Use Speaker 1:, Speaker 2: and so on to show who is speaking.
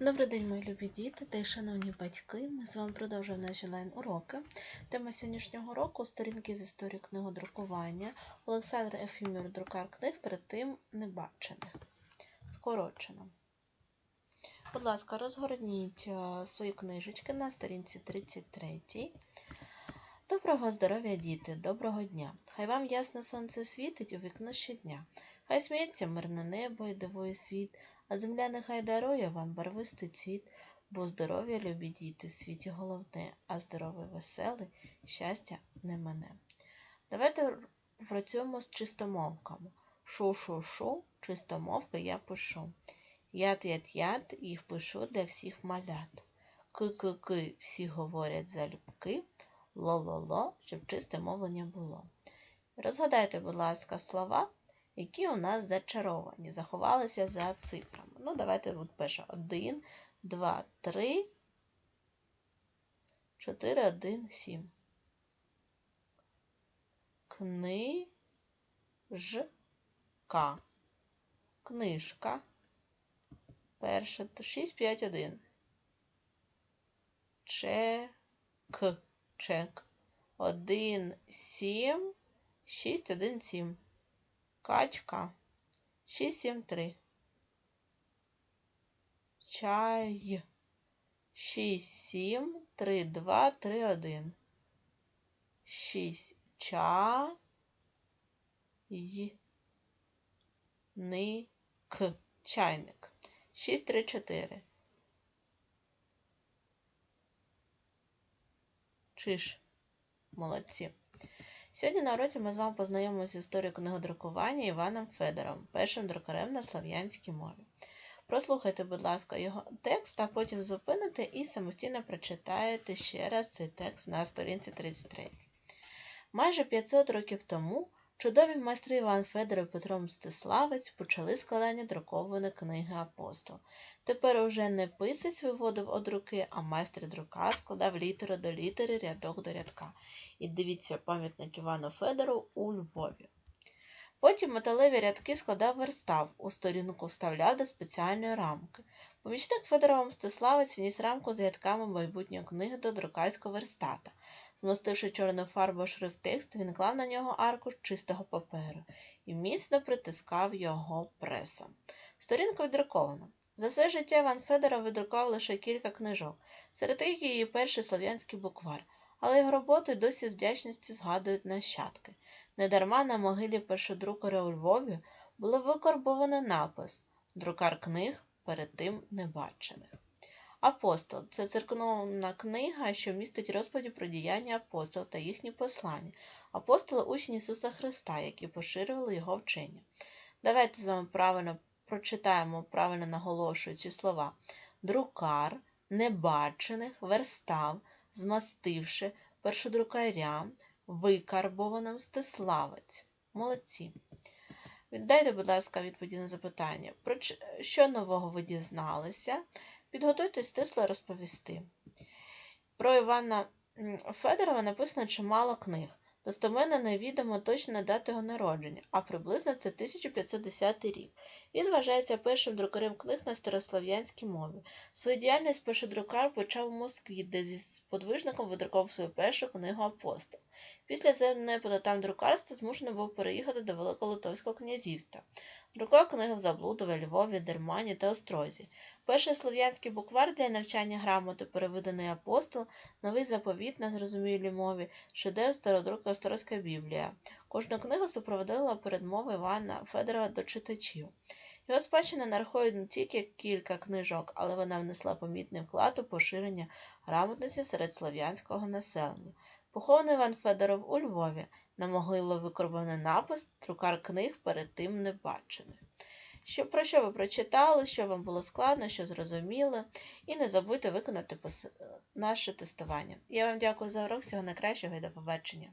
Speaker 1: Добрий день, мої любі діти та й шановні батьки. Ми з вами продовжуємо наші онлайн-уроки. Тема сьогоднішнього року сторінки з історії книгодрукування. Олександр Ефімір, друкар книг, перед тим небачених. Скорочено. Будь ласка, розгорніть е, свої книжечки на сторінці 33. Доброго здоров'я, діти, доброго дня! Хай вам ясне сонце світить у вікно щодня. Хай сміється мирне небо і дивує світ, а земля нехай дарує вам барвистий цвіт, бо здоров'я, любі діти, світі головне, а здоровий веселий, щастя не мене. Давайте попрацюємо з чистомовками. Шу-шу-шу, чистомовка я пишу. Яд-яд-яд, їх пишу для всіх малят. Ки-ки-ки, всі говорять залюбки, ло-ло-ло, щоб чисте мовлення було. Розгадайте, будь ласка, слова, які у нас зачаровані, заховалися за цифрами. Ну, давайте от перше. Один, два, три, чотири, один, сім. Книжка. Книжка. Перше. 6, 5, 1. Чек. Чек. 1, 7, 6, 1, 7. Качка. 6, 7, 3. Чай. 6, 7, 3, 2, 3, 1. 6. Ча. Й. Ни. К. Чайник. 6, 3, 4. Чиш. Молодці. Сьогодні на уроці ми з вами познайомимося з історією книгодрукування Іваном Федором, першим друкарем на слов'янській мові. Прослухайте, будь ласка, його текст, а потім зупините і самостійно прочитаєте ще раз цей текст на сторінці 33. Майже 500 років тому чудові майстри Іван Федор і Петро Мстиславець почали складання друкованої книги Апостол. Тепер уже не писець виводив од руки, а майстер друка складав літеру до літери, рядок до рядка. І дивіться пам'ятник Івану Федору у Львові. Потім металеві рядки складав верстав, у сторінку вставляв до спеціальної рамки. Помічник Федорова Мстиславець ніс рамку з рядками майбутньої книги до друкарського верстата. Змастивши чорною фарбою шрифт тексту, він клав на нього аркуш чистого паперу і міцно притискав його пресом. Сторінка віддрукована. За все життя Іван Федоров видрукував лише кілька книжок, серед яких її перший слов'янський буквар, але його роботи досі з вдячністю згадують нащадки. Недарма на могилі першодрукаря у Львові було викорбовано напис Друкар книг перед тим небачених. Апостол це церковна книга, що містить розповіді про діяння апостол та їхні послання. Апостоли учні Ісуса Христа, які поширювали його вчення. Давайте з вами правильно прочитаємо, правильно наголошуючи слова. Друкар, небачених, верстав, змастивши, першодрукаря, викарбовано мстиславець. Молодці. Віддайте, будь ласка, відповіді на запитання. Про що нового ви дізналися? Підготуйтесь стисло розповісти. Про Івана Федорова написано чимало книг. Достоменно невідомо точна дата його народження, а приблизно це 1510 рік. Він вважається першим друкарем книг на старослов'янській мові. Свою діяльність першодрукар почав у Москві, де зі сподвижником видрукував свою першу книгу Апостол. Після занепаду там друкарства змушений був переїхати до Великого Литовського князівства. Друкував книги в Заблудові, Львові, Дермані та Острозі. Перший слов'янський буквар для навчання грамоти, переведений апостол, новий заповіт на зрозумілій мові, шедевр стародрука Острозька Біблія. Кожну книгу супроводила передмова Івана Федорова до читачів. Його спадщина нарахує не тільки кілька книжок, але вона внесла помітний вклад у поширення грамотності серед слов'янського населення. Похований Іван Федоров у Львові, на могилу викорбований напис Друкар книг перед тим небачених. Що, Про що ви прочитали, що вам було складно, що зрозуміли, і не забудьте виконати наше тестування. Я вам дякую за урок, всього найкращого і до побачення.